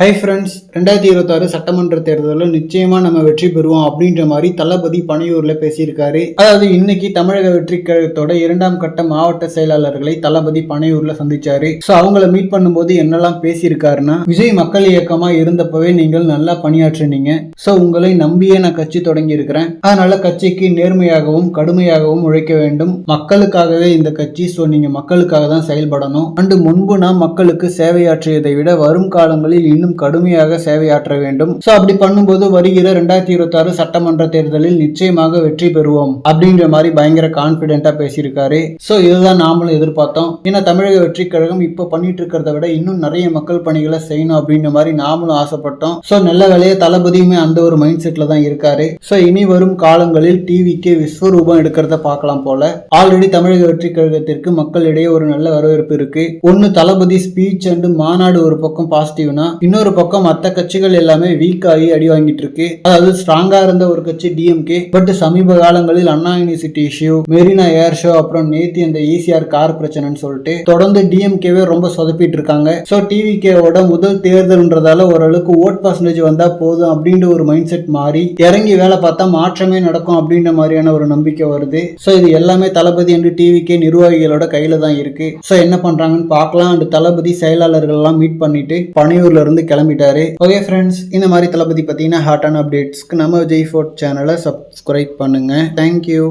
Hi friends ரெண்டாயிரத்தி இருபத்தாறு சட்டமன்ற தேர்தலில் நிச்சயமா நம்ம வெற்றி பெறுவோம் அப்படின்ற மாதிரி தளபதி பனையூர்ல பேசியிருக்காரு. அதாவது இன்னைக்கு தமிழக வெற்றி கழகத்தோட இரண்டாம் கட்ட மாவட்ட செயலாளர்களை தளபதி பனையூர்ல சந்திச்சாரு. ஸோ அவங்கள மீட் பண்ணும்போது என்னெல்லாம் பேசியிருக்காருன்னா விஜய் மக்கள் இயக்கமா இருந்தப்பவே நீங்கள் நல்லா பணியாற்றினீங்க. ஸோ உங்களை நம்பியே நான் கட்சி தொடங்கி இருக்கிறேன் அதனால கட்சிக்கு நேர்மையாகவும் கடுமையாகவும் உழைக்க வேண்டும். மக்களுக்காகவே இந்த கட்சி ஸோ நீங்க மக்களுக்காக தான் செயல்படணும். அண்டு முன்பு நான் மக்களுக்கு சேவையாற்றியதை விட வரும் காலங்களில் இன்னும் கடுமையாக சேவையாற்ற வேண்டும். ஸோ அப்படி பண்ணும்போது வருகிற ரெண்டாயிரத்தி இருபத்தி ஆறு சட்டமன்ற தேர்தலில் நிச்சயமாக வெற்றி பெறுவோம் அப்படின்ற மாதிரி பயங்கர கான்பிடென்ட்டா பேசியிருக்காரு. ஸோ இதுதான் நாமளும் எதிர்பார்த்தோம். ஏன்னா தமிழக வெற்றி கழகம் இப்போ பண்ணிட்டு இருக்கிறத விட இன்னும் நிறைய மக்கள் பணிகளை செய்யணும் அப்படின்ற மாதிரி நாமளும் ஆசைப்பட்டோம். ஸோ நல்ல வேலையை தளபதியுமே அந்த ஒரு மைண்ட் செட்ல தான் இருக்காரு. ஸோ இனி வரும் காலங்களில் டிவிக்கு விஸ்வரூபம் எடுக்கிறத பார்க்கலாம் போல. ஆல்ரெடி தமிழக வெற்றி கழகத்திற்கு மக்களிடையே ஒரு நல்ல வரவேற்பு இருக்கு. ஒன்னு தளபதி ஸ்பீச் அண்ட் மாநாடு ஒரு பக்கம் பாசிட்டிவ்னா இன்னும் இன்னொரு பக்கம் மற்ற கட்சிகள் எல்லாமே வீக் ஆகி அடி வாங்கிட்டு இருக்கு அதாவது ஸ்ட்ராங்கா இருந்த ஒரு கட்சி டிஎம்கே பட் சமீப காலங்களில் Anna university issue Marina air show அப்புறம் நேத்தி அந்த ஈசிஆர் கார் பிரச்சனைன்னு சொல்லிட்டு தொடர்ந்து டிஎம்கேவே ரொம்ப சொதப்பிட்டு இருக்காங்க ஸோ டிவிகேவோட முதல் தேர்தல்ன்றதால ஓரளவுக்கு ஓட் பர்சன்டேஜ் வந்தா போதும் அப்படின்ற ஒரு மைண்ட் செட் மாறி இறங்கி வேலை பார்த்தா மாற்றமே நடக்கும் அப்படின்ற மாதிரியான ஒரு நம்பிக்கை வருது. ஸோ இது எல்லாமே தளபதி என்று டிவிகே நிர்வாகிகளோட கையில தான் இருக்கு. ஸோ என்ன பண்றாங்கன்னு பார்க்கலாம். அண்ட் தளபதி செயலாளர்கள் எல்லாம் மீட் பண்ணிட்டு பனையூர்ல இருந்து கிளம்பிட்டாரு. ஓகே ஃப்ரெண்ட்ஸ் இந்த மாதிரி தளபதி பார்த்தீங்கன்னா ஹாட்டான அப்டேட்ஸ்க்கு நம்ம விஜய் ஃபோர்ட் சேனலை சப்ஸ்கிரைப் பண்ணுங்க. Thank you